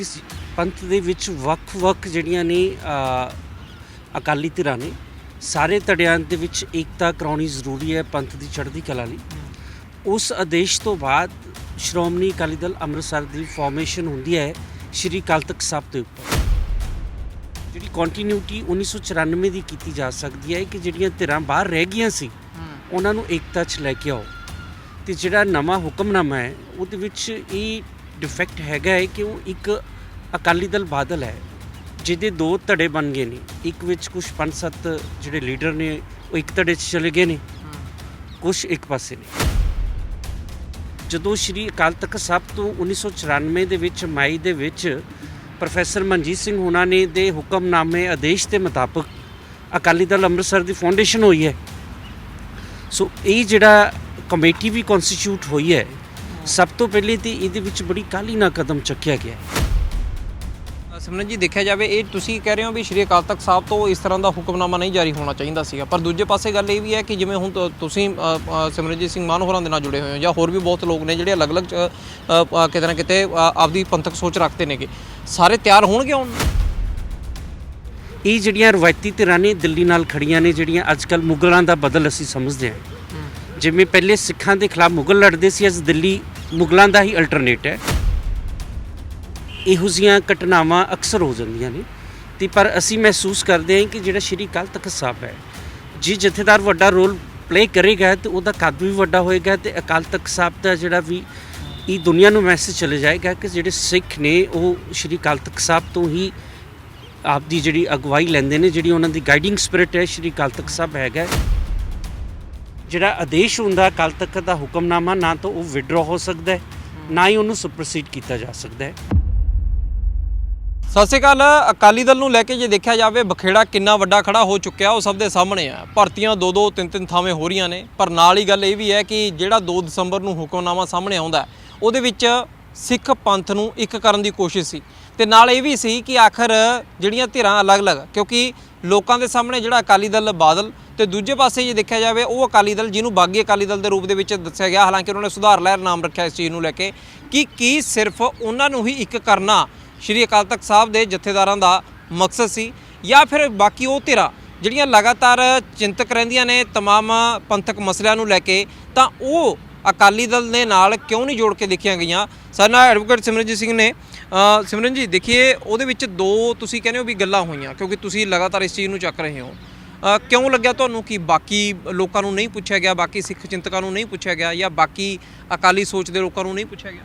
ਇਸ ਪੰਥ ਦੇ ਵਿੱਚ ਵੱਖ-ਵੱਖ ਜਿਹੜੀਆਂ ਨੇ ਅਕਾਲੀ ਧਿਰਾਂ ਨੇ ਸਾਰੇ ਧੜਿਆਂ ਦੇ ਵਿੱਚ ਏਕਤਾ ਕਰਾਉਣੀ ਜ਼ਰੂਰੀ ਹੈ ਪੰਥ ਦੀ ਚੜ੍ਹਦੀ ਕਲਾ ਲਈ। ਉਸ ਆਦੇਸ਼ ਤੋਂ ਬਾਅਦ ਸ਼੍ਰੋਮਣੀ ਅਕਾਲੀ ਦਲ ਅੰਮ੍ਰਿਤਸਰ ਦੀ ਫਾਰਮੇਸ਼ਨ ਹੁੰਦੀ ਹੈ ਸ਼੍ਰੀ ਅਕਾਲ ਤਖਤ ਸਾਹਿਬ ਦੇ ਉੱਪਰ। ਜਿਹੜੀ ਕੰਟੀਨਿਊਟੀ 1994 ਦੀ ਕੀਤੀ ਜਾ ਸਕਦੀ ਹੈ ਕਿ ਜਿਹੜੀਆਂ ਧਿਰਾਂ ਬਾਹਰ ਰਹਿ ਗਈਆਂ ਸੀ ਉਹਨਾਂ ਨੂੰ ਏਕਤਾ 'ਚ ਲੈ ਕੇ ਆਓ। ਤੇ ਜਿਹੜਾ ਨਵਾਂ ਹੁਕਮਨਾਮਾ ਹੈ ਉਹਦੇ ਵਿੱਚ ਇਹ ਡਿਫੈਕਟ ਹੈਗਾ ਹੈ ਕਿ ਉਹ ਇੱਕ ਅਕਾਲੀ ਦਲ ਬਾਦਲ ਹੈ, ਜਿਹਦੇ ਦੋ ਧੜੇ ਬਣ ਗਏ ਨੇ। ਇੱਕ ਵਿੱਚ ਕੁਝ ਪੰਜ ਸੱਤ ਜਿਹੜੇ ਲੀਡਰ ਨੇ, ਉਹ ਇੱਕ ਧੜੇ 'ਚ ਚਲੇ ਗਏ ਨੇ। ਕੁਝ ਇੱਕ ਪਾਸੇ ਨੇ। ਜਦੋਂ ਸ਼੍ਰੀ ਅਕਾਲ ਤਖਤ ਸਾਹਿਬ ਤੋਂ 1994 ਦੇ ਵਿੱਚ ਮਈ ਦੇ ਵਿੱਚ ਪ੍ਰੋਫੈਸਰ ਮਨਜੀਤ ਸਿੰਘ ਹੁਣਾਂ ਨੇ ਦੇ ਹੁਕਮਨਾਮੇ ਆਦੇਸ਼ ਦੇ ਮੁਤਾਬਕ ਅਕਾਲੀ ਦਲ ਅੰਮ੍ਰਿਤਸਰ ਦੀ ਫਾਊਂਡੇਸ਼ਨ ਹੋਈ ਹੈ। ਸੋ ਇਹ ਜਿਹੜਾ ਕਮੇਟੀ ਵੀ ਕਨਸਟੀਟਿਊਟ ਹੋਈ ਹੈ ਸਭ ਤੋਂ ਪਹਿਲੇ ਤੇ ਇਹਦੇ ਵਿੱਚ ਬੜੀ ਕਾਲੀ ਨਾ ਕਦਮ ਚੱਕਿਆ ਗਿਆ ਹੈ। ਸਿਮਰਨ ਜੀ ਦੇਖਿਆ ਜਾਵੇ ਇਹ ਤੁਸੀਂ ਕਹਿ ਰਹੇ ਹੋ ਵੀ ਸ਼੍ਰੀ ਅਕਾਲ ਤਖਤ ਸਾਹਿਬ ਤੋਂ ਇਸ ਤਰ੍ਹਾਂ ਦਾ ਹੁਕਮਨਾਮਾ ਨਹੀਂ ਜਾਰੀ ਹੋਣਾ ਚਾਹੀਦਾ ਸੀਗਾ। ਪਰ ਦੂਜੇ ਪਾਸੇ ਗੱਲ ਇਹ ਵੀ ਹੈ ਕਿ ਜਿਵੇਂ ਹੁਣ ਤੁ- ਤੁਸੀਂ ਅ, ਅ, ਸਿਮਰਨਜੀਤ ਸਿੰਘ ਮਾਨ ਹੋਰਾਂ ਦੇ ਨਾਲ ਜੁੜੇ ਹੋਏ ਹੋ ਜਾਂ ਹੋਰ ਵੀ ਬਹੁਤ ਲੋਕ ਨੇ ਜਿਹੜੇ ਅਲੱਗ-ਅਲੱਗ ਅ, ਅ, ਅ, ਕਿਤੇ ਨਾ ਕਿਤੇ ਅ, ਆਪਦੀ ਪੰਥਕ ਸੋਚ ਰੱਖਦੇ ਨੇਗੇ। ਸਾਰੇ ਤਿਆਰ ਹੋਣਗੇ ਹੁਣ? ਇਹ ਜਿਹੜੀਆਂ ਰਵਾਇਤੀ ਧਿਰਾਂ ਨੇ ਦਿੱਲੀ ਨਾਲ ਖੜੀਆਂ ਨੇ ਜਿਹੜੀਆਂ ਅੱਜਕੱਲ ਮੁਗਲਾਂ ਦਾ ਬਦਲ ਅਸੀਂ ਸਮਝਦੇ ਹਾਂ। ਜਿਵੇਂ ਪਹਿਲੇ ਸਿੱਖਾਂ ਦੇ ਖਿਲਾਫ ਮੁਗਲ ਲੜਦੇ ਸੀ ਅੱਜ ਦਿੱਲੀ ਮੁਗਲਾਂ ਦਾ ਹੀ ਅਲਟਰਨੇਟ ਹੈ। ਇਹੋ ਜਿਹੀਆਂ ਘਟਨਾਵਾਂ ਅਕਸਰ ਹੋ ਜਾਂਦੀਆਂ ਨੇ। ਤੇ ਪਰ ਅਸੀਂ ਮਹਿਸੂਸ ਕਰਦੇ ਹਾਂ ਕਿ ਜਿਹੜਾ ਸ਼੍ਰੀ ਅਕਾਲ ਤਖਤ ਸਾਹਿਬ ਹੈ, ਜੀ ਜਥੇਦਾਰ ਵੱਡਾ ਰੋਲ ਪਲੇ ਕਰੇਗਾ ਤੇ ਉਹਦਾ ਕੱਦ ਵੀ ਵੱਡਾ ਹੋਏਗਾ ਤੇ ਅਕਾਲ ਤਖਤ ਸਾਹਿਬ ਦਾ ਜਿਹੜਾ ਵੀ ਇਹ ਦੁਨੀਆ ਨੂੰ ਮੈਸੇਜ ਚਲੇ ਜਾਏਗਾ ਕਿ ਜਿਹੜੇ ਸਿੱਖ ਨੇ, ਉਹ ਸ਼੍ਰੀ ਅਕਾਲ ਤਖਤ ਸਾਹਿਬ ਤੋਂ ਹੀ ਆਪ ਦੀ ਜਿਹੜੀ ਅਗਵਾਈ ਲੈਂਦੇ ਨੇ, ਜਿਹੜੀ ਉਹਨਾਂ ਦੀ ਗਾਈਡਿੰਗ ਸਪਿਰਿਟ ਹੈ, ਸ਼੍ਰੀ ਅਕਾਲ ਤਖਤ ਸਾਹਿਬ ਹੈਗਾ। ਜਿਹੜਾ ਆਦੇਸ਼ ਹੁੰਦਾ ਅਕਾਲ ਤਖਤ ਦਾ ਹੁਕਮਨਾਮਾ, ਨਾ ਤਾਂ ਉਹ ਵਿਡਰਾ ਹੋ ਸਕਦਾ ਹੈ, ਨਾ ਹੀ ਉਹਨੂੰ ਸੁਪਰਸੀਡ ਕੀਤਾ ਜਾ ਸਕਦਾ ਹੈ। ਸਤਿ ਸ਼੍ਰੀ ਅਕਾਲ, ਅਕਾਲੀ ਦਲ ਨੂੰ ਲੈ ਕੇ ਜੇ ਦੇਖਿਆ ਜਾਵੇ, ਬਖੇੜਾ ਕਿੰਨਾ ਵੱਡਾ ਖੜਾ ਹੋ ਚੁੱਕਿਆ, ਉਹ ਸਭ ਦੇ ਸਾਹਮਣੇ ਆ। ਭਰਤੀਆਂ ਦੋ ਦੋ ਤਿੰਨ ਤਿੰਨ ਥਾਵੇਂ ਹੋ ਰਹੀਆਂ ਨੇ, ਪਰ ਨਾਲ ਹੀ ਗੱਲ ਇਹ ਵੀ ਹੈ ਕਿ ਜਿਹੜਾ 2 ਦਸੰਬਰ ਨੂੰ ਹੁਕਮਨਾਮਾ ਸਾਹਮਣੇ ਆਉਂਦਾ ਉਹਦੇ ਵਿੱਚ ਸਿੱਖ ਪੰਥ ਨੂੰ ਇੱਕ ਕਰਨ ਦੀ ਕੋਸ਼ਿਸ਼ ਸੀ। ਤੇ ਨਾਲ ਇਹ ਵੀ ਸੀ ਕਿ ਆਖਰ ਜਿਹੜੀਆਂ ਧਿਰਾਂ ਅਲੱਗ-ਅਲੱਗ, ਕਿਉਂਕਿ ਲੋਕਾਂ ਦੇ ਸਾਹਮਣੇ ਜਿਹੜਾ ਅਕਾਲੀ ਦਲ ਬਾਦਲ ਤੇ ਦੂਜੇ ਪਾਸੇ ਜੇ ਦੇਖਿਆ ਜਾਵੇ ਉਹ ਅਕਾਲੀ ਦਲ ਜਿਹਨੂੰ ਬਾਗੀ ਅਕਾਲੀ ਦਲ ਦੇ ਰੂਪ ਦੇ ਵਿੱਚ ਦੱਸਿਆ ਗਿਆ ਹਾਲਾਂਕਿ ਉਹਨਾਂ ਨੇ ਸੁਧਾਰ ਲਹਿਰ ਨਾਮ ਰੱਖਿਆ ਇਸ ਚੀਜ਼ ਨੂੰ ਲੈ ਕੇ ਕਿ ਕੀ ਸਿਰਫ ਉਹਨਾਂ ਨੂੰ ਹੀ ਇੱਕ ਕਰਨਾ ਸ਼੍ਰੀ ਅਕਾਲ ਤਖਤ ਸਾਹਿਬ ਦੇ ਜਥੇਦਾਰਾਂ ਦਾ ਮਕਸਦ ਸੀ ਜਾਂ ਫਿਰ ਬਾਕੀ ਉਹ ਧਿਰਾਂ ਜਿਹੜੀਆਂ ਲਗਾਤਾਰ ਚਿੰਤਕ ਰਹਿੰਦੀਆਂ ਨੇ तमाम ਪੰਥਕ ਮਸਲਿਆਂ ਨੂੰ ਲੈ ਕੇ ਤਾਂ ਉਹ ਅਕਾਲੀ ਦਲ ਦੇ ਨਾਲ ਕਿਉਂ ਨਹੀਂ ਜੋੜ ਕੇ ਦੇਖੀਆਂ ਗਈਆਂ? ਸਾਡੇ ਨਾਲ ਐਡਵੋਕੇਟ ਸਿਮਰਨਜੀਤ ਸਿੰਘ ਨੇ ਸਿਮਰਨ ਜੀ ਦੇਖੀਏ, ਉਹਦੇ ਵਿੱਚ ਦੋ ਤੁਸੀਂ ਕਹਿੰਦੇ ਹੋ ਵੀ ਗੱਲਾਂ ਹੋਈਆਂ, ਕਿਉਂਕਿ ਤੁਸੀਂ ਲਗਾਤਾਰ ਇਸ ਚੀਜ਼ ਨੂੰ ਚੱਕ ਰਹੇ ਹੋ। ਕਿਉਂ ਲੱਗਿਆ ਤੁਹਾਨੂੰ ਕਿ ਬਾਕੀ ਲੋਕਾਂ ਨੂੰ ਨਹੀਂ ਪੁੱਛਿਆ ਗਿਆ, ਬਾਕੀ ਸਿੱਖ ਚਿੰਤਕਾਂ ਨੂੰ ਨਹੀਂ ਪੁੱਛਿਆ ਗਿਆ, ਜਾਂ ਬਾਕੀ ਅਕਾਲੀ ਸੋਚ ਦੇ ਲੋਕਾਂ ਨੂੰ ਨਹੀਂ ਪੁੱਛਿਆ ਗਿਆ?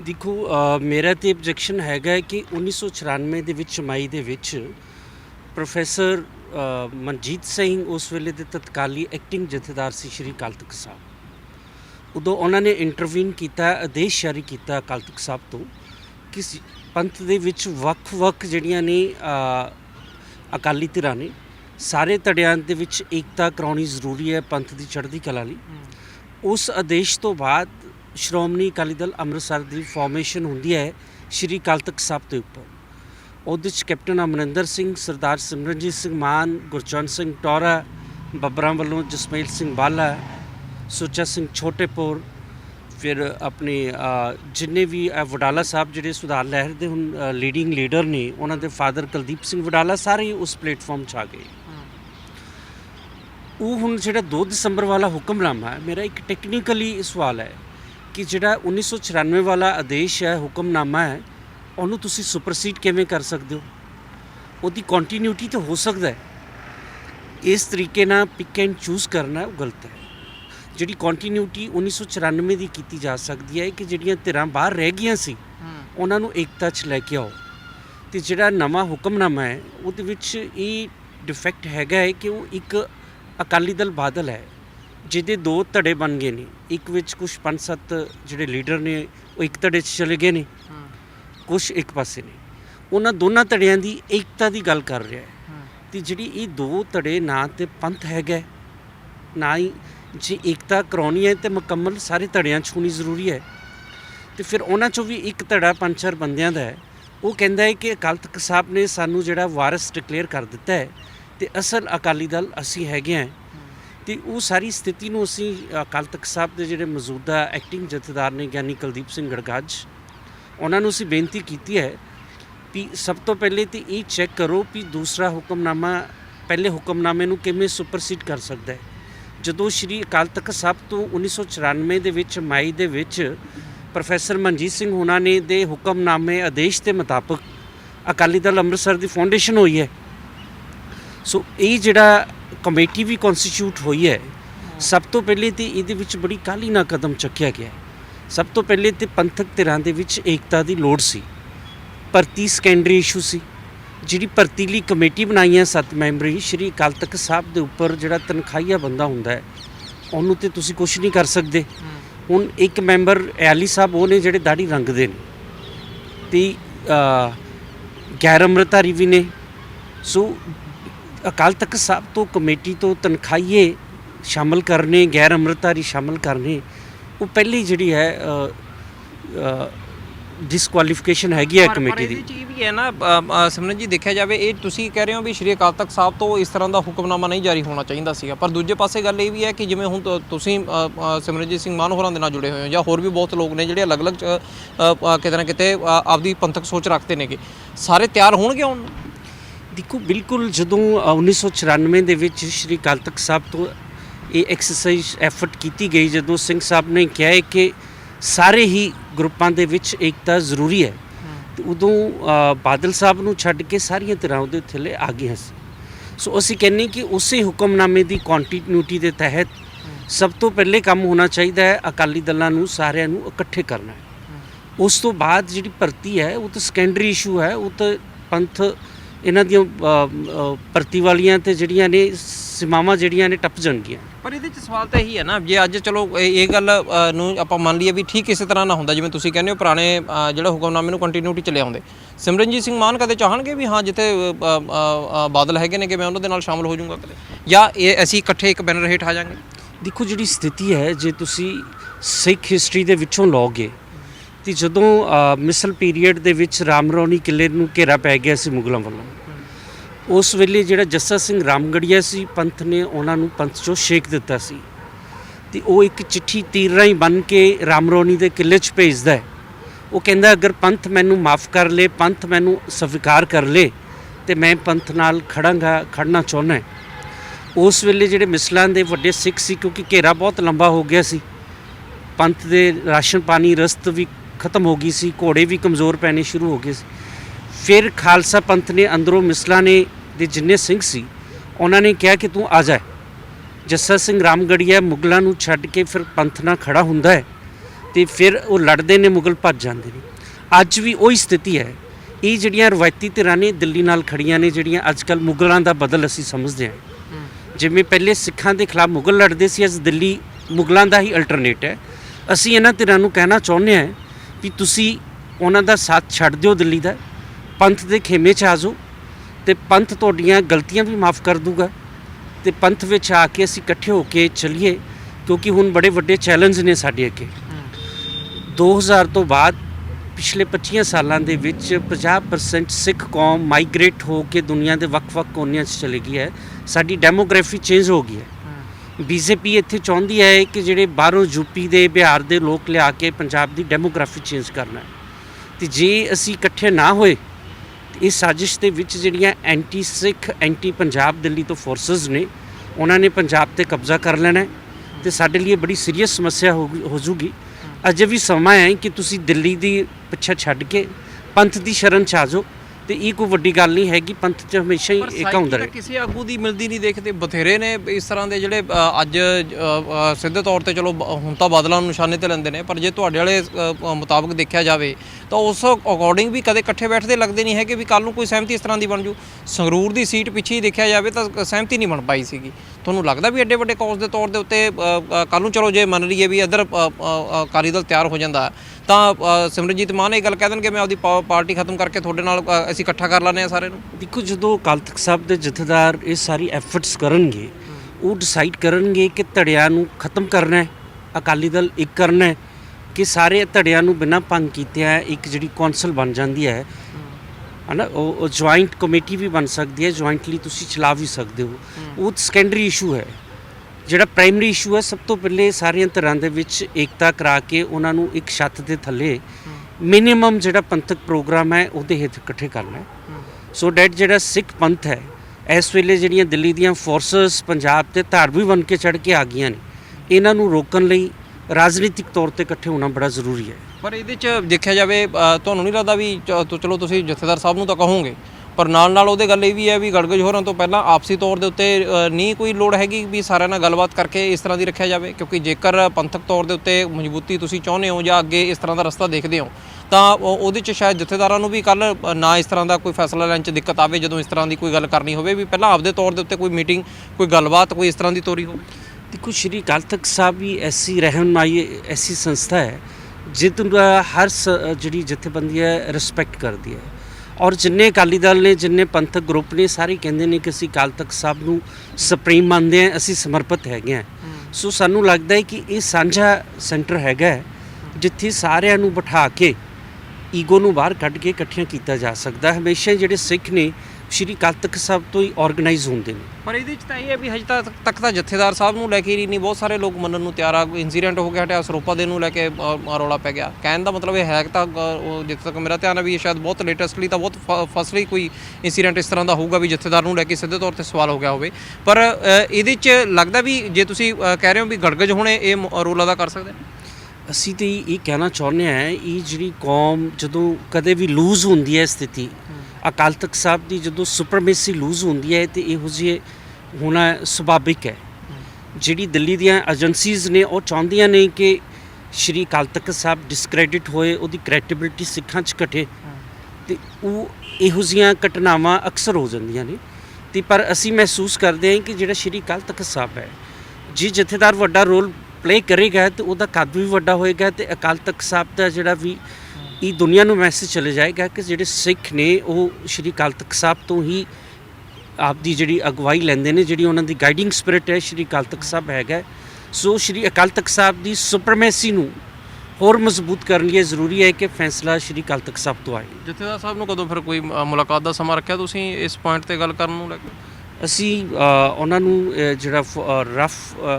ਦੇਖੋ ਮੇਰਾ ਤੇ ਆਬਜੈਕਸ਼ਨ ਹੈਗਾ ਹੈ ਕਿ 1994 ਦੇ ਵਿੱਚ ਮਈ ਦੇ ਵਿੱਚ ਪ੍ਰੋਫੈਸਰ ਮਨਜੀਤ ਸਿੰਘ ਉਸ ਵੇਲੇ ਦੇ ਤਤਕਾਲੀ ਐਕਟਿੰਗ ਜਥੇਦਾਰ ਸੀ ਸ਼੍ਰੀ ਅਕਾਲ ਤਖਤ ਸਾਹਿਬ। ਉਦੋਂ ਉਹਨਾਂ ਨੇ ਇੰਟਰਵੀਨ ਕੀਤਾ ਆਦੇਸ਼ ਜਾਰੀ ਕੀਤਾ ਅਕਾਲ ਤਖਤ ਸਾਹਿਬ ਤੋਂ ਕਿ ਪੰਥ ਦੇ ਵਿੱਚ ਵੱਖ-ਵੱਖ ਜਿਹੜੀਆਂ ਨੇ ਅਕਾਲੀ ਧਿਰਾਂ ਨੇ ਸਾਰੇ ਧੜਿਆਂ ਦੇ ਵਿੱਚ ਏਕਤਾ ਕਰਾਉਣੀ ਜ਼ਰੂਰੀ ਹੈ ਪੰਥ ਦੀ ਚੜ੍ਹਦੀ ਕਲਾ ਲਈ। ਉਸ ਆਦੇਸ਼ ਤੋਂ ਬਾਅਦ ਸ਼੍ਰੋਮਣੀ ਅਕਾਲੀ ਦਲ ਅੰਮ੍ਰਿਤਸਰ ਦੀ ਫਾਰਮੇਸ਼ਨ ਹੁੰਦੀ ਹੈ ਸ਼੍ਰੀ ਅਕਾਲ ਤਖਤ ਸਾਹਿਬ ਦੇ ਉੱਪਰ। ਉਹਦੇ ਚ ਕੈਪਟਨ ਅਮਰਿੰਦਰ ਸਿੰਘ ਸਰਦਾਰ ਸਿਮਰਨਜੀਤ ਸਿੰਘ ਮਾਨ ਗੁਰਚਰਨ ਸਿੰਘ ਟੌਰਾ ਬੱਬਰਾਂ ਵੱਲੋਂ ਜਸਮੇਲ ਸਿੰਘ ਬਾਲਾ ਸੁੱਚਾ ਸਿੰਘ ਛੋਟੇਪੁਰ ਫਿਰ ਆਪਣੇ ਜਿੰਨੇ ਵੀ ਵਡਾਲਾ ਸਾਹਿਬ ਜਿਹੜੇ ਸੁਧਾਰ ਲਹਿਰ ਦੇ ਹੁਣ ਲੀਡਿੰਗ ਲੀਡਰ ਨੇ ਉਹਨਾਂ ਦੇ ਫਾਦਰ ਕੁਲਦੀਪ ਸਿੰਘ ਵਡਾਲਾ ਸਾਰੇ ਉਸ ਪਲੇਟਫਾਰਮ 'ਚ ਆ ਗਏ। ਉਹ ਹੁਣ ਜਿਹੜਾ 2 ਦਸੰਬਰ ਵਾਲਾ ਹੁਕਮਨਾਮਾ ਹੈ ਮੇਰਾ ਇੱਕ ਟੈਕਨੀਕਲੀ ਸਵਾਲ ਹੈ ਕਿ ਜਿਹੜਾ 1994 ਵਾਲਾ ਆਦੇਸ਼ ਹੈ ਹੁਕਮਨਾਮਾ ਹੈ ਉਹਨੂੰ ਤੁਸੀਂ ਸੁਪਰਸੀਡ ਕਿਵੇਂ ਕਰ ਸਕਦੇ ਹੋ? ਉਹਦੀ ਕੰਟੀਨਿਊਟੀ ਤਾਂ ਹੋ ਸਕਦਾ ਹੈ। ਇਸ ਤਰੀਕੇ ਨਾਲ ਪਿਕ ਐਂਡ ਚੂਜ਼ ਕਰਨਾ ਗਲਤ ਹੈ। ਜਿਹੜੀ ਕੰਟੀਨਿਊਟੀ 1994 ਦੀ ਕੀਤੀ ਜਾ ਸਕਦੀ ਹੈ ਕਿ ਜਿਹੜੀਆਂ ਧਿਰਾਂ ਬਾਹਰ ਰਹਿ ਗਈਆਂ ਸੀ ਉਹਨਾਂ ਨੂੰ ਏਕਤਾ 'ਚ ਲੈ ਕੇ ਆਓ। ਤੇ ਜਿਹੜਾ ਨਵਾਂ ਹੁਕਮਨਾਮਾ ਹੈ ਉਹਦੇ ਵਿੱਚ ਇਹ ਡਿਫੈਕਟ ਹੈਗਾ ਹੈ ਕਿ ਉਹ ਇੱਕ ਅਕਾਲੀ ਦਲ ਬਾਦਲ ਹੈ ਜਿਹਦੇ ਦੋ ਧੜੇ ਬਣ ਗਏ ਨੇ। ਇੱਕ ਵਿੱਚ ਕੁਝ ਪੰਜ ਸੱਤ ਜਿਹੜੇ ਲੀਡਰ ਨੇ ਉਹ ਇੱਕ ਧੜੇ 'ਚ ਚਲੇ ਗਏ ਨੇ। ਕੁਝ ਇੱਕ ਪਾਸੇ ਨੇ। ਉਹਨਾਂ ਦੋਨਾਂ ਧੜਿਆਂ ਦੀ ਏਕਤਾ ਦੀ ਗੱਲ ਕਰ ਰਿਹਾ ਹੈ। ਤੇ ਜਿਹੜੀ ਇਹ ਦੋ ਧੜੇ ਨਾ ਤੇ ਪੰਥ ਹੈਗਾ ਨਾ ਹੀ ਜੇ, ਏਕਤਾ ਕਰਾਉਣੀ ਹੈ ਤੇ ਮੁਕੰਮਲ ਸਾਰੇ ਧੜਿਆਂ 'ਚ ਹੋਣੀ ਜ਼ਰੂਰੀ ਹੈ। ਤੇ ਫਿਰ ਉਹਨਾਂ 'ਚੋਂ ਵੀ ਇੱਕ ਧੜਾ ਪੰਜ ਚਾਰ ਬੰਦਿਆਂ ਦਾ ਹੈ। ਉਹ ਕਹਿੰਦਾ ਹੈ ਕਿ ਅਕਾਲ ਤਖਤ ਸਾਹਿਬ ਨੇ ਸਾਨੂੰ ਜਿਹੜਾ ਵਾਰਿਸ ਡਿਕਲੇਅਰ ਕਰ ਦਿੱਤਾ ਹੈ ਤੇ ਅਸਲ ਅਕਾਲੀ ਦਲ ਅਸੀਂ ਹੈਗੇ ਹਾਂ। ਤੇ ਉਹ ਸਾਰੀ ਸਥਿਤੀ ਨੂੰ ਅਸੀਂ ਅਕਾਲ ਤਖਤ ਸਾਹਿਬ ਦੇ ਜਿਹੜੇ ਮੌਜੂਦਾ ਐਕਟਿੰਗ ਜਥੇਦਾਰ ਨੇ ਗਿਆਨੀ ਕੁਲਦੀਪ ਸਿੰਘ ਗੜਗਾਜ, ਉਹਨਾਂ ਨੂੰ ਅਸੀਂ ਬੇਨਤੀ ਕੀਤੀ ਹੈ ਵੀ ਸਭ ਤੋਂ ਪਹਿਲੇ ਤੇ ਇਹ ਚੈੱਕ ਕਰੋ ਵੀ ਦੂਸਰਾ ਹੁਕਮਨਾਮਾ ਪਹਿਲੇ ਹੁਕਮਨਾਮੇ ਨੂੰ ਕਿਵੇਂ ਸੁਪਰਸੀਡ ਕਰ ਸਕਦਾ ਹੈ। ਜਦੋਂ ਸ਼੍ਰੀ ਅਕਾਲ ਤਖਤ ਸਾਹਿਬ ਤੋਂ 1994 ਦੇ ਵਿੱਚ ਮਈ ਦੇ ਵਿੱਚ ਪ੍ਰੋਫੈਸਰ ਮਨਜੀਤ ਸਿੰਘ ਹੁਣਾਂ ਨੇ ਦੇ ਹੁਕਮਨਾਮੇ ਆਦੇਸ਼ ਦੇ ਮੁਤਾਬਕ ਅਕਾਲੀ ਦਲ ਅੰਮ੍ਰਿਤਸਰ ਦੀ ਫਾਊਂਡੇਸ਼ਨ ਹੋਈ ਹੈ। ਸੋ ਇਹ ਜਿਹੜਾ ਕਮੇਟੀ ਵੀ ਕਨਸਟੀਟਿਊਟ ਹੋਈ ਹੈ, ਸਭ ਤੋਂ ਪਹਿਲੇ ਤੇ ਇਹਦੇ ਵਿੱਚ ਬੜੀ ਕਾਲੀ ਨਾ ਕਦਮ ਚੱਕਿਆ ਗਿਆ ਸਭ ਤੋਂ ਪਹਿਲੇ ਤੇ ਪੰਥਕ ਧਿਰਾਂ ਦੇ ਵਿੱਚ ਏਕਤਾ ਦੀ ਲੋੜ ਸੀ। ਭਰਤੀ ਸੈਕੰਡਰੀ ਇਸ਼ੂ ਸੀ। ਜਿਹੜੀ ਭਰਤੀ ਲਈ ਕਮੇਟੀ ਬਣਾਈ ਹੈ ਸੱਤ ਮੈਂਬਰੀ, ਸ਼੍ਰੀ ਅਕਾਲ ਤਖਤ ਸਾਹਿਬ ਦੇ ਉੱਪਰ ਜਿਹੜਾ ਤਨਖਾਹੀਆ ਬੰਦਾ ਹੁੰਦਾ ਹੈ, ਉਹਨੂੰ ਤੇ ਤੁਸੀਂ ਕੁਝ ਨਹੀਂ ਕਰ ਸਕਦੇ। ਹੁਣ ਇੱਕ ਮੈਂਬਰ ਐਲੀ ਸਾਹਿਬ, ਉਹ ਨੇ ਜਿਹੜੇ ਦਾੜੀ ਰੰਗਦੇ ਨੇ, ਤੇ ਗੈਰ ਅੰਮ੍ਰਿਤਧਾਰੀ ਵੀ ਨੇ। ਸੋ, ਅਕਾਲ ਤਖਤ ਸਾਹਿਬ ਤੋਂ ਕਮੇਟੀ ਤੋਂ ਤਨਖਾਹੀਏ ਸ਼ਾਮਲ ਕਰਨੇ, ਗੈਰ ਅੰਮ੍ਰਿਤਧਾਰੀ ਸ਼ਾਮਲ ਕਰਨੇ, ਉਹ ਪਹਿਲੀ ਜਿਹੜੀ ਹੈ ਡਿਸਕੁਆਲੀਫਿਕੇਸ਼ਨ ਹੈਗੀ ਹੈ ਕਮੇਟੀ ਦੀ। ਇਹ ਵੀ ਹੈ ਨਾ ਸਿਮਰਨ ਜੀ ਦੇਖਿਆ ਜਾਵੇ ਇਹ ਤੁਸੀਂ ਕਹਿ ਰਹੇ ਹੋ ਵੀ ਸ਼੍ਰੀ ਅਕਾਲ ਤਖਤ ਸਾਹਿਬ ਤੋਂ ਇਸ ਤਰ੍ਹਾਂ ਦਾ ਹੁਕਮਨਾਮਾ ਨਹੀਂ ਜਾਰੀ ਹੋਣਾ ਚਾਹੀਦਾ ਸੀਗਾ। ਪਰ ਦੂਜੇ ਪਾਸੇ ਗੱਲ ਇਹ ਵੀ ਹੈ ਕਿ ਜਿਵੇਂ ਹੁਣ ਤੁਸੀਂ ਸਿਮਰਨਜੀਤ ਸਿੰਘ ਮਾਨ ਹੋਰਾਂ ਦੇ ਨਾਲ ਜੁੜੇ ਹੋਏ ਹੋ ਜਾਂ ਹੋਰ ਵੀ ਬਹੁਤ ਲੋਕ ਨੇ ਜਿਹੜੇ ਅਲੱਗ-ਅਲੱਗ ਕਿਤੇ ਨਾ ਕਿਤੇ ਆਪਦੀ ਪੰਥਕ ਸੋਚ ਰੱਖਦੇ ਨੇਗੇ। ਸਾਰੇ ਤਿਆਰ ਹੋਣਗੇ ਹੁਣ? ਦੇਖੋ ਬਿਲਕੁਲ ਜਦੋਂ ਅ, 1994 ਦੇ ਵਿੱਚ ਸ਼੍ਰੀ ਅਕਾਲ ਤਖਤ ਸਾਹਿਬ ਤੋਂ ਇਹ ਐਕਸਰਸਾਈਜ਼ ਐਫਰਟ ਕੀਤੀ ਗਈ ਜਦੋਂ ਸਿੰਘ ਸਾਹਿਬ ਨੇ ਕਿਹਾ ਕਿ ਸਾਰੇ ਹੀ ਗਰੁੱਪਾਂ ਦੇ ਵਿੱਚ ਏਕਤਾ ਜ਼ਰੂਰੀ ਹੈ। ਤੇ ਉਦੋਂ ਬਾਦਲ ਸਾਹਿਬ ਨੂੰ ਛੱਡ ਕੇ ਸਾਰੀਆਂ ਤਰ੍ਹਾਂ ਉਹਦੇ ਥੱਲੇ ਆ ਗਈਆਂ ਸੀ। ਸੋ ਅਸੀਂ ਕਹਿੰਨੇ ਕਿ ਉਸੇ ਹੁਕਮਨਾਮੇ ਦੀ ਕੰਟੀਨਿਊਟੀ ਦੇ ਤਹਿਤ ਸਭ ਤੋਂ ਪਹਿਲੇ ਕੰਮ ਹੋਣਾ ਚਾਹੀਦਾ ਹੈ, ਅਕਾਲੀ ਦਲਾਂ ਨੂੰ ਸਾਰਿਆਂ ਨੂੰ ਇਕੱਠੇ ਕਰਨਾ ਉਸ ਤੋਂ ਬਾਅਦ ਜਿਹੜੀ ਭਰਤੀ ਹੈ, ਉਹ ਤਾਂ ਸੈਕੰਡਰੀ ਇਸ਼ੂ ਹੈ, ਉਹ ਤਾਂ ਪੰਥ ਇਹਨਾਂ ਦੀਆਂ ਭਰਤੀ ਵਾਲੀਆਂ ਤੇ ਜਿਹੜੀਆਂ ਨੇ, ਸੀਮਾਵਾਂ ਜਿਹੜੀਆਂ ਨੇ ਟੱਪ ਜਾਣਗੀਆਂ। ਪਰ ਇਹਦੇ ਚ ਸਵਾਲ ਤਾਂ ਇਹੀ ਹੈ ਨਾ ਜੇ ਅੱਜ ਚਲੋ ਇਹ ਇਹ ਗੱਲ ਅ, ਨੂੰ ਆਪਾਂ ਮੰਨ ਲਈਏ ਵੀ ਠੀਕ ਇਸੇ ਤਰ੍ਹਾਂ ਨਾ ਹੁੰਦਾ ਜਿਵੇਂ ਤੁਸੀਂ ਕਹਿੰਦੇ ਹੋ ਪੁਰਾਣੇ ਅ, ਜਿਹੜਾ ਹੁਕਮਨਾਮੇ ਨੂੰ ਕੰਟੀਨਿਊਟੀ ਚ ਲਿਆਉਂਦੇ। ਸਿਮਰਨਜੀਤ ਸਿੰਘ ਮਾਨ ਕਦੇ ਚਾਹਣਗੇ ਵੀ ਹਾਂ ਜਿੱਥੇ ਅ, ਅ, ਅ, ਬਾਦਲ ਹੈਗੇ ਨੇ ਕਿ ਮੈਂ ਉਹਨਾਂ ਦੇ ਨਾਲ ਸ਼ਾਮਲ ਹੋ ਜਾਊਂਗਾ ਕਦੇ? ਜਾਂ ਇਹ ਅਸੀਂ ਇਕੱਠੇ ਇੱਕ ਬੈਨਰ ਹੇਠ ਆ ਜਾਾਂਗੇ? ਦੇਖੋ ਜਿਹੜੀ ਸਥਿਤੀ ਹੈ ਜੇ ਤੁਸੀਂ ਸਿੱਖ ਹਿਸਟਰੀ ਦੇ ਵਿੱਚੋਂ ਲਓਗੇ ਤੇ ਜਦੋਂ ਅ, ਮਿਸਲ ਪੀਰੀਅਡ ਦੇ ਵਿੱਚ ਰਾਮਰੌਣੀ ਕਿਲੇ ਨੂੰ ਘੇਰਾ ਪੈ ਗਿਆ ਸੀ ਮੁਗਲਾਂ ਵੱਲੋਂ ਉਸ ਵੇਲੇ ਜਿਹੜਾ ਜੱਸਾ ਸਿੰਘ ਰਾਮਗੜੀਆ ਸੀ, ਪੰਥ ਨੇ ਉਹਨਾਂ ਨੂੰ ਪੰਥ ਚੋਂ ਛੇਕ ਦਿੱਤਾ ਸੀ। ਤੇ ਉਹ ਇੱਕ ਚਿੱਠੀ ਤੀਰ ਰਾਹੀਂ ਬਨ ਕੇ ਰਾਮਰੌਣੀ ਦੇ ਕਿਲੇ 'ਚ ਭੇਜਦਾ ਹੈ। ਉਹ ਕਹਿੰਦਾ, ਅਗਰ ਪੰਥ ਮੈਨੂੰ ਮਾਫ ਕਰ ਲੇ, ਪੰਥ ਮੈਨੂੰ ਸਵੀਕਾਰ ਕਰ ਲੇ, ਤੇ ਮੈਂ ਪੰਥ ਨਾਲ ਖੜਾਂਗਾ, ਖੜਨਾ ਚਾਹੁੰਦਾ ਉਸ ਵੇਲੇ ਜਿਹੜੇ ਮਿਸਲਾਂ ਦੇ ਵੱਡੇ ਸਿੱਖ ਸੀ, ਕਿਉਂਕਿ ਘੇਰਾ ਬਹੁਤ ਲੰਬਾ ਹੋ ਗਿਆ ਸੀ, ਪੰਥ ਦੇ ਰਾਸ਼ਨ ਪਾਣੀ ਰਸਤ ਵੀ ਖਤਮ ਹੋ ਗਈ ਸੀ, ਘੋੜੇ ਵੀ ਕਮਜ਼ੋਰ ਪੈਣੇ ਸ਼ੁਰੂ ਹੋ ਗਏ ਸੀ। ਫਿਰ ਖਾਲਸਾ ਪੰਥ ਨੇ ਅੰਦਰੋਂ ਮਿਸਲਾਂ ਨੇ ਦੇ ਜਿੰਨੇ ਸਿੰਘ ਸੀ, ਉਹਨਾਂ ਨੇ ਕਿਹਾ ਕਿ ਤੂੰ ਆ ਜਾ। ਜੱਸਾ ਸਿੰਘ ਰਾਮਗੜੀਆ ਮੁਗਲਾਂ ਨੂੰ ਛੱਡ ਕੇ ਫਿਰ ਪੰਥ ਨਾਲ ਖੜਾ ਹੁੰਦਾ ਹੈ ਤੇ ਫਿਰ ਉਹ ਲੜਦੇ ਨੇ, ਮੁਗਲ ਭੱਜ ਜਾਂਦੇ ਨੇ। ਅੱਜ ਵੀ ਉਹੀ ਸਥਿਤੀ ਹੈ। ਇਹ ਜਿਹੜੀਆਂ ਰਵਾਇਤੀ ਧਿਰਾਂ ਨੇ ਦਿੱਲੀ ਨਾਲ ਖੜੀਆਂ ਨੇ, ਜਿਹੜੀਆਂ ਅੱਜ ਕੱਲ ਮੁਗਲਾਂ ਦਾ ਬਦਲ ਅਸੀਂ ਸਮਝਦੇ ਹਾਂ। ਜਿਵੇਂ ਪਹਿਲੇ ਸਿੱਖਾਂ ਦੇ ਖਿਲਾਫ ਮੁਗਲ ਲੜਦੇ ਸੀ, ਅੱਜ ਦਿੱਲੀ ਮੁਗਲਾਂ ਦਾ ਹੀ ਅਲਟਰਨੇਟ ਹੈ। ਅਸੀਂ ਇਹਨਾਂ ਧਿਰਾਂ ਨੂੰ ਕਹਿਣਾ ਚਾਹੁੰਦੇ ਹਾਂ ਵੀ ਤੁਸੀਂ ਉਹਨਾਂ ਦਾ ਸਾਥ ਛੱਡ ਦਿਓ ਦਿੱਲੀ ਦਾ, ਪੰਥ ਦੇ ਖੇਮੇ 'ਚ ਆ ਜਾਓ। ਤੇ ਪੰਥ ਤੁਹਾਡੀਆਂ ਗਲਤੀਆਂ ਵੀ ਮਾਫ ਕਰ ਦੂਗਾ ਤੇ ਪੰਥ ਵਿੱਚ ਆ ਕੇ ਅਸੀਂ ਇਕੱਠੇ ਹੋ ਕੇ ਚੱਲੀਏ, ਕਿਉਂਕਿ ਹੁਣ ਬੜੇ ਵੱਡੇ ਚੈਲੰਜ ਨੇ ਸਾਡੇ ਅੱਗੇ। 2000 ਤੋਂ ਬਾਅਦ ਪਿਛਲੇ 25 ਸਾਲਾਂ ਦੇ ਵਿੱਚ 50% ਸਿੱਖ ਕੌਮ ਮਾਈਗ੍ਰੇਟ ਹੋ ਕੇ ਦੁਨੀਆ ਦੇ ਵੱਖ-ਵੱਖ ਕੋਨਿਆਂ 'ਚ ਚਲੀ ਗਈ ਹੈ। ਸਾਡੀ ਡੈਮੋਗ੍ਰਾਫੀ ਚੇਂਜ ਹੋ ਗਈ ਹੈ। ਬੀਜੇਪੀ ਇੱਥੇ ਚਾਹੁੰਦੀ ਹੈ ਕਿ ਜਿਹੜੇ ਬਾਹਰੋਂ ਯੂਪੀ ਦੇ, ਬਿਹਾਰ ਦੇ ਲੋਕ ਲਿਆ ਕੇ ਪੰਜਾਬ ਦੀ ਡੈਮੋਗ੍ਰਾਫੀ ਚੇਂਜ ਕਰਨਾ ਹੈ। ਤੇ ਜੇ ਅਸੀਂ ਇਕੱਠੇ ਨਾ ਹੋਏ ਇਸ ਸਾਜ਼ਿਸ਼ ਦੇ ਵਿੱਚ ਜਿਹੜੀਆਂ ਐਂਟੀ ਸਿੱਖ ਐਂਟੀ ਪੰਜਾਬ ਦਿੱਲੀ ਤੋਂ ਫੋਰਸਸ ਨੇ, ਉਹਨਾਂ ਨੇ ਪੰਜਾਬ ਤੇ ਕਬਜ਼ਾ ਕਰ ਲੈਣਾ ਹੈ ਤੇ ਸਾਡੇ ਲਈ ਇਹ ਬੜੀ ਸੀਰੀਅਸ ਸਮੱਸਿਆ ਹੋ ਜੂਗੀ ਅਜੇ ਵੀ ਸਮਾਂ ਹੈ ਕਿ ਤੁਸੀਂ ਦਿੱਲੀ ਦੀ ਪਿੱਛਾ ਛੱਡ ਕੇ ਪੰਥ ਦੀ ਸ਼ਰਨ ਚ ਆ ਜਾਓ। ਤੇ ਇਹ ਕੋਈ ਵੱਡੀ ਗੱਲ ਨਹੀਂ ਹੈਗੀ ਪੰਥ 'ਚ ਹਮੇਸ਼ਾ ਹੀ ਇੱਕ ਹੁੰਦਾ ਰਹੇ। ਕਿਸੇ ਆਗੂ ਦੀ ਮਿਲਦੀ ਨਹੀਂ ਦੇਖਦੇ ਬਥੇਰੇ ਨੇ ਇਸ ਤਰ੍ਹਾਂ ਦੇ ਜਿਹੜੇ ਅੱਜ ਸਿੱਧੇ ਤੌਰ ਤੇ ਚਲੋ ਹੁਣ ਤਾਂ ਬਾਦਲਾਂ ਨੂੰ ਨਿਸ਼ਾਨੇ ਤੇ ਲੈਂਦੇ ਨੇ ਪਰ ਜੇ ਤੁਹਾਡੇ ਵਾਲੇ ਮੁਤਾਬਕ ਦੇਖਿਆ ਜਾਵੇ ਤਾਂ ਉਸ ਅਕੋਰਡਿੰਗ ਵੀ ਕਦੇ ਇਕੱਠੇ ਬੈਠਦੇ ਲੱਗਦੇ ਨਹੀਂ ਹੈਗੇ ਵੀ ਕੱਲ ਨੂੰ ਕੋਈ ਸਹਿਮਤੀ ਇਸ ਤਰ੍ਹਾਂ ਦੀ ਬਣ ਜੂ। ਸੰਗਰੂਰ ਦੀ ਸੀਟ ਪਿੱਛੇ ਹੀ ਦੇਖਿਆ ਜਾਵੇ ਤਾਂ ਸਹਿਮਤੀ ਨਹੀਂ ਬਣ ਪਾਈ ਸੀਗੀ। ਤੁਹਾਨੂੰ ਲੱਗਦਾ ਵੀ ਐਡੇ ਵੱਡੇ ਕੌਜ਼ ਦੇ ਤੌਰ ਦੇ ਉੱਤੇ ਕੱਲ ਨੂੰ ਚਲੋ ਜੇ ਮੰਨ ਲਈਏ ਵੀ ਇੱਧਰ ਅਕਾਲੀ ਦਲ ਤਿਆਰ ਹੋ ਜਾਂਦਾ ਤਾਂ ਸਿਮਰਨਜੀਤ ਮਾਨ ਇਹ ਗੱਲ ਕਹਿ ਦੇਣਗੇ ਮੈਂ ਆਪਦੀ ਪਾਰਟੀ ਖਤਮ ਕਰਕੇ ਤੁਹਾਡੇ ਨਾਲ ਅਸੀਂ ਇਕੱਠਾ ਕਰ ਲੈਂਦੇ ਆ ਸਾਰੇ ਨੂੰ। ਦੇਖੋ ਜਦੋਂ ਅਕਾਲ ਤਖਤ ਸਾਹਿਬ ਦੇ ਜਥੇਦਾਰ ਇਹ ਸਾਰੀ ਐਫਰਟਸ ਕਰਨਗੇ ਉਹ ਡਿਸਾਈਡ ਕਰਨਗੇ ਕਿ ਧੜਿਆਂ ਨੂੰ ਖਤਮ ਕਰਨਾ ਹੈ ਅਕਾਲੀ ਦਲ ਇੱਕ ਕਰਨਾ ਹੈ ਕਿ ਸਾਰੇ ਧੜਿਆਂ ਨੂੰ ਬਿਨਾਂ ਭੰਗ ਕੀਤਿਆਂ ਇੱਕ ਜਿਹੜੀ ਕੌਂਸਲ ਬਣ ਜਾਂਦੀ ਹੈ ਹਨਾ ਉਹ ਜੁਆਇੰਟ ਕਮੇਟੀ ਵੀ ਬਣ ਸਕਦੀ ਹੈ ਜੁਆਇੰਟਲੀ ਤੁਸੀਂ ਚਲਾ ਵੀ ਸਕਦੇ ਹੋ। ਉਹ ਸੈਕੰਡਰੀ ਇਸ਼ੂ ਹੈ। ਜਿਹੜਾ ਪ੍ਰਾਇਮਰੀ ਇਸ਼ੂ ਹੈ, ਸਭ ਤੋਂ ਪਹਿਲੇ ਸਾਰੀਆਂ ਤਰ੍ਹਾਂ ਦੇ ਵਿੱਚ ਏਕਤਾ ਕਰਾ ਕੇ ਉਹਨਾਂ ਨੂੰ ਇੱਕ ਛੱਤ ਦੇ ਥੱਲੇ ਮਿਨੀਮਮ ਜਿਹੜਾ ਪੰਥਕ ਪ੍ਰੋਗਰਾਮ ਹੈ, ਉਹਦੇ ਹਿੱਤ ਇਕੱਠੇ ਕਰਨਾ ਹੈ। ਸੋ ਡੈਟ ਜਿਹੜਾ ਸਿੱਖ ਪੰਥ ਹੈ, ਇਸ ਵੇਲੇ ਜਿਹੜੀਆਂ ਦਿੱਲੀ ਦੀਆਂ ਫੋਰਸਸ ਪੰਜਾਬ ਤੇ ਧਾਰਮਿਕ ਬਣ ਕੇ ਚੜ ਕੇ ਆ ਗਈਆਂ ਨੇ, ਇਹਨਾਂ ਨੂੰ ਰੋਕਣ ਲਈ ਰਾਜਨੀਤਿਕ ਤੌਰ ਤੇ ਇਕੱਠੇ ਹੋਣਾ ਬੜਾ ਜ਼ਰੂਰੀ ਹੈ। ਪਰ ਇਹਦੇ 'ਚ ਦੇਖਿਆ ਜਾਵੇ ਤੁਹਾਨੂੰ ਨਹੀਂ ਲੱਗਦਾ ਵੀ ਚਲੋ ਤੁਸੀਂ ਜਥੇਦਾਰ ਸਾਹਿਬ ਨੂੰ ਤਾਂ ਕਹੋਗੇ ਪਰ ਨਾਲ ਨਾਲ ਉਹਦੇ ਗੱਲ ਇਹ ਵੀ ਹੈ ਵੀ ਗੜਗੜ ਹੋਰਾਂ ਤੋਂ ਪਹਿਲਾਂ ਆਪਸੀ ਤੌਰ ਦੇ ਉੱਤੇ ਨਹੀਂ ਕੋਈ ਲੋੜ ਹੈਗੀ ਵੀ ਸਾਰਿਆਂ ਨਾਲ ਗੱਲਬਾਤ ਕਰਕੇ ਇਸ ਤਰ੍ਹਾਂ ਦੀ ਰੱਖਿਆ ਜਾਵੇ, ਕਿਉਂਕਿ ਜੇਕਰ ਪੰਥਕ ਤੌਰ ਦੇ ਉੱਤੇ ਮਜ਼ਬੂਤੀ ਤੁਸੀਂ ਚਾਹੁੰਦੇ ਹੋ ਜਾਂ ਅੱਗੇ ਇਸ ਤਰ੍ਹਾਂ ਦਾ ਰਸਤਾ ਦੇਖਦੇ ਹੋ, ਤਾਂ ਉਹਦੇ 'ਚ ਸ਼ਾਇਦ ਜਥੇਦਾਰਾਂ ਨੂੰ ਵੀ ਕੱਲ ਨਾ ਇਸ ਤਰ੍ਹਾਂ ਦਾ ਕੋਈ ਫੈਸਲਾ ਲੈਣ 'ਚ ਦਿੱਕਤ ਆਵੇ ਜਦੋਂ ਇਸ ਤਰ੍ਹਾਂ ਦੀ ਕੋਈ ਗੱਲ ਕਰਨੀ ਹੋਵੇ, ਵੀ ਪਹਿਲਾਂ ਆਪਦੇ ਤੌਰ ਦੇ ਉੱਤੇ ਕੋਈ ਮੀਟਿੰਗ, ਕੋਈ ਗੱਲਬਾਤ, ਕੋਈ ਇਸ ਤਰ੍ਹਾਂ ਦੀ ਤੋਰੀ ਹੋਵੇ। ਦੇਖੋ, ਸ਼੍ਰੀ ਅਕਾਲ ਤਖਤ ਸਾਹਿਬ ਵੀ ਐਸੀ ਰਹਿਨਮਾਈ ਐਸੀ ਸੰਸਥਾ ਹੈ ਜਿਹਦਾ ਹਰ ਸ- ਜਿਹੜੀ ਜਥੇਬੰਦੀ ਹੈ ਰਿਸਪੈਕਟ ਕਰਦੀ ਹੈ। ਔਰ ਜਿੰਨੇ ਅਕਾਲੀ ਦਲ ਨੇ ਜਿੰਨੇ ਪੰਥਕ ਗਰੁੱਪ ਨੇ ਸਾਰੇ ਕਹਿੰਦੇ ਨੇ ਕਿ ਅਸੀਂ ਅਕਾਲ ਤਖਤ ਸਾਹਿਬ ਨੂੰ ਸੁਪਰੀਮ ਮੰਨਦੇ ਹਾਂ ਅਸੀਂ ਸਮਰਪਿਤ ਹੈਗੇ ਹਾਂ ਸੋ ਸਾਨੂੰ ਲੱਗਦਾ ਹੈ ਕਿ ਇਹ ਸਾਂਝਾ ਸੈਂਟਰ ਹੈਗਾ ਜਿੱਥੇ ਸਾਰਿਆਂ ਨੂੰ ਬਿਠਾ ਕੇ ਈਗੋ ਨੂੰ ਬਾਹਰ ਕੱਢ ਕੇ ਇਕੱਠਿਆਂ ਕੀਤਾ ਜਾ ਸਕਦਾ ਹੈ। ਹਮੇਸ਼ਾ ਜਿਹੜੇ ਸਿੱਖ ਨੇ ਸ਼੍ਰੀ ਅਕਾਲ ਤਖਤ ਸਾਹਿਬ ਤੋਂ ਹੀ ਆਰਗੇਨਾਈਜ਼ ਹੁੰਦੇ ਨੇ। ਪਰ ਇਹਦੇ ਵਿੱਚ ਤਾਂ ਇਹ ਹੈ ਵੀ ਹਜੇ ਤੱਕ ਤੱਕ ਤਾਂ ਜਥੇਦਾਰ ਸਾਹਿਬ ਨੂੰ ਲੈ ਕੇ ਹੀ ਨਹੀਂ ਬਹੁਤ ਸਾਰੇ ਲੋਕ ਮੰਨਣ ਨੂੰ ਤਿਆਰ ਆ। ਇਨਸੀਡੈਂਟ ਹੋ ਗਿਆ ਹਟਿਆ ਸਰੋਪਾ ਦੇ ਨੂੰ ਲੈ ਕੇ ਰੌਲਾ ਪੈ ਗਿਆ। ਕਹਿਣ ਦਾ ਮਤਲਬ ਇਹ ਹੈ ਕਿ ਤਾਂ ਜਿੱਥੇ ਤੱਕ ਮੇਰਾ ਧਿਆਨ ਹੈ ਵੀ ਇਹ ਸ਼ਾਇਦ ਬਹੁਤ ਲੇਟੈਸਟਲੀ ਤਾਂ ਬਹੁਤ ਫਸਲੀ ਕੋਈ ਇਨਸੀਡੈਂਟ ਇਸ ਤਰ੍ਹਾਂ ਦਾ ਹੋਊਗਾ ਵੀ ਜਥੇਦਾਰ ਨੂੰ ਲੈ ਕੇ ਸਿੱਧੇ ਤੌਰ ਤੇ ਸਵਾਲ ਹੋ ਗਿਆ ਹੋਵੇ। ਪਰ ਇਹਦੇ 'ਚ ਲੱਗਦਾ ਵੀ ਜੇ ਤੁਸੀਂ ਕਹਿ ਰਹੇ ਹੋ ਵੀ ਗੜਗੜ ਹੋਣੇ ਇਹ ਰੋਲ ਅਦਾ ਕਰ ਸਕਦੇ ਨੇ? ਅਸੀਂ ਤੇ ਇਹ ਕਹਿਣਾ ਚਾਹੁੰਦੇ ਹਾਂ ਇਹ ਜਿਹੜੀ ਕੌਮ ਜਦੋਂ ਕਦੇ ਵੀ ਲੂਜ਼ ਹੁੰਦੀ ਹੈ ਸਥਿਤੀ ਅਕਾਲ ਤਖਤ ਸਾਹਿਬ ਦੀ ਜਦੋਂ ਸੁਪਰਮੇਸੀ ਲੂਜ਼ ਹੁੰਦੀ ਹੈ ਤੇ ਇਹੋ ਜਿਹੇ ਹੋਣਾ ਸੁਭਾਵਿਕ ਹੈ। ਜਿਹੜੀ ਦਿੱਲੀ ਦੀਆਂ ਏਜੰਸੀਜ਼ ਨੇ ਉਹ ਚਾਹੁੰਦੀਆਂ ਨੇ ਕਿ ਸ਼੍ਰੀ ਅਕਾਲ ਤਖਤ ਸਾਹਿਬ ਡਿਸਕ੍ਰੈਡਿਟ ਹੋਏ, ਉਹਦੀ ਕ੍ਰੈਡੀਬਿਲਿਟੀ ਸਿੱਖਾਂ 'ਚ ਘਟੇ। ਤੇ ਉਹ ਇਹੋ ਜਿਹੀਆਂ ਘਟਨਾਵਾਂ ਅਕਸਰ ਹੋ ਜਾਂਦੀਆਂ ਨੇ। ਤੇ ਪਰ ਅਸੀਂ ਮਹਿਸੂਸ ਕਰਦੇ ਹਾਂ ਕਿ ਜਿਹੜਾ ਸ਼੍ਰੀ ਅਕਾਲ ਤਖਤ ਸਾਹਿਬ ਹੈ, ਜੀ ਜਥੇਦਾਰ ਵੱਡਾ ਰੋਲ ਪਲੇ ਕਰੇਗਾ ਤੇ ਉਹਦਾ ਕੱਦ ਵੀ ਵੱਡਾ ਹੋਏਗਾ ਤੇ ਅਕਾਲ ਤਖਤ ਸਾਹਿਬ ਦਾ ਜਿਹੜਾ ਵੀ ਇਹ ਦੁਨੀਆ ਨੂੰ ਮੈਸੇਜ ਚਲੇ ਜਾਏਗਾ ਕਿ ਜਿਹੜੇ ਸਿੱਖ ਨੇ ਉਹ ਸ਼੍ਰੀ ਅਕਾਲ ਤਖਤ ਸਾਹਿਬ ਤੋਂ ਹੀ ਆਪ ਦੀ ਜਿਹੜੀ ਅਗਵਾਈ ਲੈਂਦੇ ਨੇ ਜਿਹੜੀ ਉਹਨਾਂ ਦੀ ਗਾਈਡਿੰਗ ਸਪਿਰਿਟ ਹੈ ਸ਼੍ਰੀ ਅਕਾਲ ਤਖਤ ਸਾਹਿਬ ਹੈਗਾ ਸੋ ਸ਼੍ਰੀ ਅਕਾਲ ਤਖਤ ਸਾਹਿਬ ਦੀ ਸੁਪਰਮੇਸੀ ਨੂੰ ਹੋਰ ਮਜ਼ਬੂਤ ਕਰਨ ਲਈ ਜ਼ਰੂਰੀ ਹੈ ਕਿ ਫੈਸਲਾ ਸ਼੍ਰੀ ਅਕਾਲ ਤਖਤ ਸਾਹਿਬ ਤੋਂ ਆਏ। ਜਥੇਦਾਰ ਸਾਹਿਬ ਨੂੰ ਕਦੋਂ ਫਿਰ ਕੋਈ ਮੁਲਾਕਾਤ ਦਾ ਸਮਾਂ ਰੱਖਿਆ ਤੁਸੀਂ ਇਸ ਪੁਆਇੰਟ ਤੇ ਗੱਲ ਕਰਨ ਨੂੰ ਲੈ ਕੇ? ਅਸੀਂ ਉਹਨਾਂ ਨੂੰ ਜਿਹੜਾ ਰਫ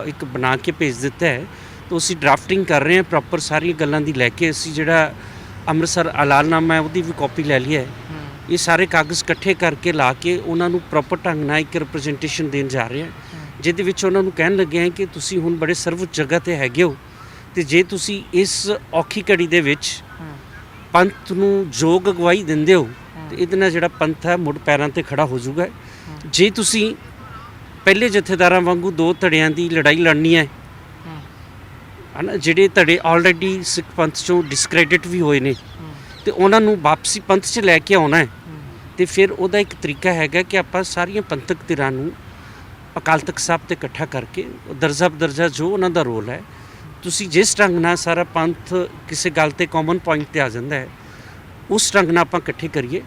ਇੱਕ ਬਣਾ ਕੇ ਭੇਜ ਦਿੱਤਾ ਹੈ। ਤਾਂ ਅਸੀਂ ਡਰਾਫਟਿੰਗ ਕਰ ਰਹੇ ਹਾਂ ਪ੍ਰੋਪਰ ਸਾਰੀਆਂ ਗੱਲਾਂ ਦੀ ਲੈ ਕੇ ਅਸੀਂ ਜਿਹੜਾ ਅੰਮ੍ਰਿਤਸਰ ਐਲਾਨਨਾਮਾ ਹੈ ਉਹਦੀ ਵੀ ਕਾਪੀ ਲੈ ਲਈ ਹੈ। ਇਹ ਸਾਰੇ ਕਾਗਜ਼ ਇਕੱਠੇ ਕਰਕੇ ਲਾ ਕੇ ਉਹਨਾਂ ਨੂੰ ਪ੍ਰੋਪਰ ਢੰਗ ਨਾਲ ਇੱਕ ਰਿਪਰੈਜ਼ੈਂਟੇਸ਼ਨ ਦੇਣ ਜਾ ਰਹੇ ਹਾਂ। ਜਿਹਦੇ ਵਿੱਚ ਉਹਨਾਂ ਨੂੰ ਕਹਿਣ ਲੱਗੇ ਹਾਂ ਕਿ ਤੁਸੀਂ ਹੁਣ ਬੜੇ ਸਰਵਉੱਚ ਜਗ੍ਹਾ ਤੇ ਹੈਗੇ ਹੋ ਤੇ ਜੇ ਤੁਸੀਂ ਇਸ ਔਖੀ ਘੜੀ ਦੇ ਵਿੱਚ ਪੰਥ ਨੂੰ ਯੋਗ ਅਗਵਾਈ ਦਿੰਦੇ ਹੋ ਤੇ ਇਹਦੇ ਨਾਲ ਜਿਹੜਾ ਪੰਥ ਹੈ ਮੁੜ ਪੈਰਾਂ ਤੇ ਖੜਾ ਹੋ ਜਾਊਗਾ। ਜੇ ਤੁਸੀਂ ਪਹਿਲੇ ਜਥੇਦਾਰਾਂ ਵਾਂਗੂ ਦੋ ਧੜਿਆਂ ਦੀ ਲੜਾਈ ਲੜਨੀ ਹੈ ਹਨਾ, ਜਿਹੜੇ ਤੁਹਾਡੇ ਆਲਰੇਡੀ ਸਿੱਖ ਪੰਥ ਚੋਂ ਡਿਸਕ੍ਰੈਡਿਟ ਵੀ ਹੋਏ ਨੇ, ਤੇ ਉਹਨਾਂ ਨੂੰ ਵਾਪਸੀ ਪੰਥ 'ਚ ਲੈ ਕੇ ਆਉਣਾ ਹੈ। ਤੇ ਫਿਰ ਉਹਦਾ ਇੱਕ ਤਰੀਕਾ ਹੈਗਾ ਕਿ ਆਪਾਂ ਸਾਰੀਆਂ ਪੰਥਕ ਧਿਰਾਂ ਨੂੰ ਅਕਾਲ ਤਖਤ ਸਾਹਿਬ ਤੇ ਇਕੱਠਾ ਕਰਕੇ ਦਰਜਾ ਬਦਰਜਾ ਜੋ ਉਹਨਾਂ ਦਾ ਰੋਲ ਹੈ, ਤੁਸੀਂ ਜਿਸ ਢੰਗ ਨਾਲ ਸਾਰਾ ਪੰਥ ਕਿਸੇ ਗੱਲ ਤੇ ਕਾਮਨ ਪੁਆਇੰਟ ਤੇ ਆ ਜਾਂਦਾ ਹੈ, ਉਸ ਢੰਗ ਨਾਲ ਆਪਾਂ ਇਕੱਠੇ ਕਰੀਏ।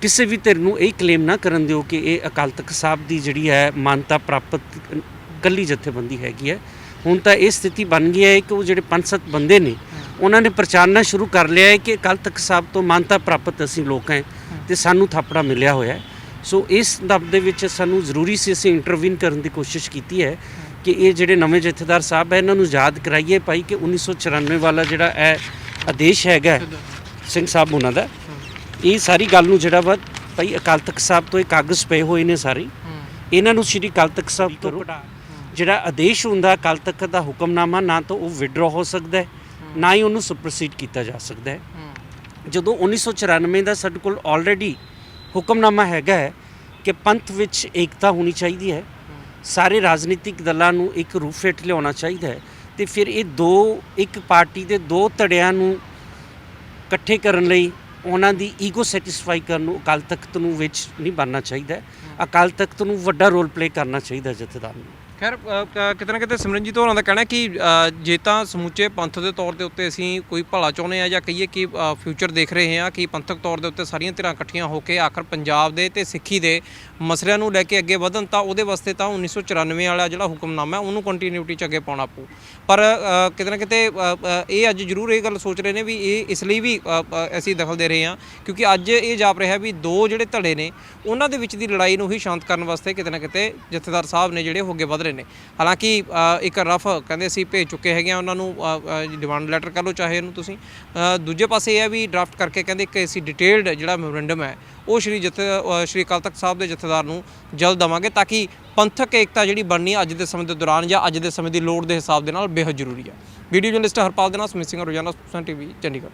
ਕਿਸੇ ਵੀ ਧਿਰ ਨੂੰ ਇਹ ਕਲੇਮ ਨਾ ਕਰਨ ਦਿਓ ਕਿ ਇਹ ਅਕਾਲ ਤਖਤ ਸਾਹਿਬ ਦੀ ਜਿਹੜੀ ਹੈ ਮਾਨਤਾ ਪ੍ਰਾਪਤ ਕੱਲੀ ਜਥੇਬੰਦੀ ਹੈਗੀ ਹੈ। ਹੁਣ ਤਾਂ ਇਹ ਸਥਿਤੀ ਬਣ ਗਈ ਹੈ ਕਿ ਉਹ ਜਿਹੜੇ ਪੰਜ ਸੱਤ ਬੰਦੇ ਨੇ ਉਹਨਾਂ ਨੇ ਪ੍ਰਚਾਰਨਾ ਸ਼ੁਰੂ ਕਰ ਲਿਆ ਹੈ ਕਿ ਅਕਾਲ ਤਖਤ ਸਾਹਿਬ ਤੋਂ ਮਾਨਤਾ ਪ੍ਰਾਪਤ ਅਸੀਂ ਲੋਕ ਹਾਂ ਤੇ ਸਾਨੂੰ ਥਾਪੜਾ ਮਿਲਿਆ ਹੋਇਆ ਹੈ। ਸੋ ਇਸ ਦਬ ਦੇ ਵਿੱਚ ਸਾਨੂੰ ਜ਼ਰੂਰੀ ਸੀ ਅਸੀਂ ਇੰਟਰਵੀਨ ਕਰਨ ਦੀ ਕੋਸ਼ਿਸ਼ ਕੀਤੀ ਹੈ ਕਿ ਇਹ ਜਿਹੜੇ ਨਵੇਂ ਜਥੇਦਾਰ ਸਾਹਿਬ ਹੈ ਇਹਨਾਂ ਨੂੰ ਯਾਦ ਕਰਾਈਏ ਭਾਈ ਕਿ 1994 ਵਾਲਾ ਜਿਹੜਾ ਹੈ ਆਦੇਸ਼ ਹੈਗਾ ਸਿੰਘ ਸਾਹਿਬ ਉਹਨਾਂ ਦਾ ਇਹ ਸਾਰੀ ਗੱਲ ਨੂੰ ਜਿਹੜਾ ਵਾ ਭਾਈ ਅਕਾਲ ਤਖਤ ਸਾਹਿਬ ਤੋਂ ਇਹ ਕਾਗਜ਼ ਪਏ ਹੋਏ ਨੇ ਸਾਰੇ। ਇਹਨਾਂ ਨੂੰ ਸ਼੍ਰੀ ਅਕਾਲ ਤਖਤ ਸਾਹਿਬ ਤੋਂ ਜਿਹੜਾ ਆਦੇਸ਼ ਹੁੰਦਾ ਅਕਾਲ ਤਖਤ ਦਾ ਹੁਕਮਨਾਮਾ ਨਾ ਤਾਂ ਉਹ ਵਿਡਰਾ ਹੋ ਸਕਦਾ ਹੈ ਨਾ ਹੀ ਉਹਨੂੰ ਸੁਪਰਸੀਡ ਕੀਤਾ ਜਾ ਸਕਦਾ ਹੈ। ਜਦੋਂ 1994 ਦਾ ਸਾਡੇ ਕੋਲ ਆਲਰੇਡੀ ਹੁਕਮਨਾਮਾ ਹੈਗਾ ਹੈ ਕਿ ਪੰਥ ਵਿੱਚ ਏਕਤਾ ਹੋਣੀ ਚਾਹੀਦੀ ਹੈ ਸਾਰੇ ਰਾਜਨੀਤਿਕ ਦਲਾਂ ਨੂੰ ਇੱਕ ਰੂਫੇਟ ਲਿਆਉਣਾ ਚਾਹੀਦਾ ਹੈ ਤੇ ਫਿਰ ਇਹ ਦੋ ਇੱਕ ਪਾਰਟੀ ਦੇ ਦੋ ਧੜਿਆਂ ਨੂੰ ਇਕੱਠੇ ਕਰਨ ਲਈ ਉਹਨਾਂ ਦੀ ਈਗੋ ਸੈਟੀਸਫਾਈ ਕਰਨ ਨੂੰ ਅਕਾਲ ਤਖਤ ਨੂੰ ਵਿੱਚ ਨਹੀਂ ਬਣਨਾ ਚਾਹੀਦਾ। ਅਕਾਲ ਤਖਤ ਨੂੰ ਵੱਡਾ ਰੋਲ ਪਲੇ ਕਰਨਾ ਚਾਹੀਦਾ ਜਥੇਦਾਰ ਨੂੰ। ਖੈਰ ਕਿਤੇ ਨਾ ਕਿਤੇ ਸਿਮਰਨਜੀਤ ਹੋਰਾਂ ਦਾ ਕਹਿਣਾ ਕਿ ਜੇ ਤਾਂ ਸਮੁੱਚੇ ਪੰਥ ਦੇ ਤੌਰ ਦੇ ਉੱਤੇ ਅਸੀਂ ਕੋਈ ਭਲਾ ਚਾਹੁੰਦੇ ਆ ਜਾਂ ਕਹੀਏ ਕਿ ਫਿਊਚਰ ਦੇਖ ਰਹੇ ਹਾਂ ਕਿ ਪੰਥਕ ਤੌਰ ਦੇ ਉੱਤੇ ਸਾਰੀਆਂ ਧਿਰਾਂ ਇਕੱਠੀਆਂ ਹੋ ਕੇ ਆਖਰ ਪੰਜਾਬ ਦੇ ਤੇ ਸਿੱਖੀ ਦੇ ਮਸਲਿਆਂ ਨੂੰ ਲੈ ਕੇ ਅੱਗੇ ਵਧਣ, ਤਾਂ ਉਹਦੇ ਵਾਸਤੇ ਤਾਂ 1994 ਵਾਲਾ ਜਿਹੜਾ ਹੁਕਮਨਾਮਾ ਹੈ, ਉਹਨੂੰ ਕੰਟੀਨਿਊਟੀ ਚ ਅੱਗੇ ਪਾਉਣਾ ਪਊ। ਪਰ ਕਿਤੇ ਨਾ ਕਿਤੇ ਇਹ ਅੱਜ ਜ਼ਰੂਰ ਇਹ ਗੱਲ ਸੋਚ ਰਹੇ ਨੇ ਵੀ ਇਹ ਇਸ ਲਈ ਵੀ ਅਸੀਂ ਦਖਲ ਦੇ ਰਹੇ ਹਾਂ, ਕਿਉਂਕਿ ਅੱਜ ਇਹ ਜਾਪ ਰਿਹਾ ਵੀ ਦੋ ਜਿਹੜੇ ਧੜੇ ਨੇ, ਉਹਨਾਂ ਦੇ ਵਿੱਚ ਦੀ ਲੜਾਈ ਨੂੰ ਹੀ ਸ਼ਾਂਤ ਕਰਨ ਵਾਸਤੇ ਕਿਤੇ ਨਾ ਕਿਤੇ ਜਥੇਦਾਰ ਸਾਹਿਬ ਨੇ ਜਿਹੜੇ ਉਹ ਅੱਗੇ ਵਧ ਰਹੇ ਰਹੇ ਨੇ। ਹਾਲਾਂਕਿ ਇੱਕ ਰਫ ਕਹਿੰਦੇ ਅਸੀਂ ਭੇਜ ਚੁੱਕੇ ਹੈਗੇ ਆ, ਉਹਨਾਂ ਨੂੰ ਡਿਮਾਂਡ ਲੈਟਰ ਕਰ ਲਓ, ਚਾਹੇ ਇਹਨੂੰ ਤੁਸੀਂ। ਦੂਜੇ ਪਾਸੇ ਇਹ ਆ ਵੀ ਡਰਾਫਟ ਕਰਕੇ ਕਹਿੰਦੇ ਕਿ ਅਸੀਂ ਡਿਟੇਲਡ ਜਿਹੜਾ ਮੈਮੋਰੈਂਡਮ ਹੈ, ਉਹ ਸ਼੍ਰੀ ਜਥੇ ਸ਼੍ਰੀ ਅਕਾਲ ਤਖਤ ਸਾਹਿਬ ਦੇ ਜਥੇਦਾਰ ਨੂੰ ਜਲਦ ਦਵਾਂਗੇ ਤਾਂ ਕਿ ਪੰਥਕ ਏਕਤਾ ਜਿਹੜੀ ਬਣਨੀ ਅੱਜ ਦੇ ਸਮੇਂ ਦੇ ਦੌਰਾਨ ਜਾਂ ਅੱਜ ਦੇ ਸਮੇਂ ਦੀ ਲੋੜ ਦੇ ਹਿਸਾਬ ਦੇ ਨਾਲ ਬੇਹੱਦ ਜ਼ਰੂਰੀ ਹੈ। ਵੀਡੀਓ ਜਰਨਲਿਸਟ ਹਰਪਾਲ ਦੇ ਨਾਲ ਸਮਿਤ ਸਿੰਘ, ਰੋਜ਼ਾਨਾ ਸੁਪਸਨ ਟੀਵੀ, ਚੰਡੀਗੜ੍ਹ।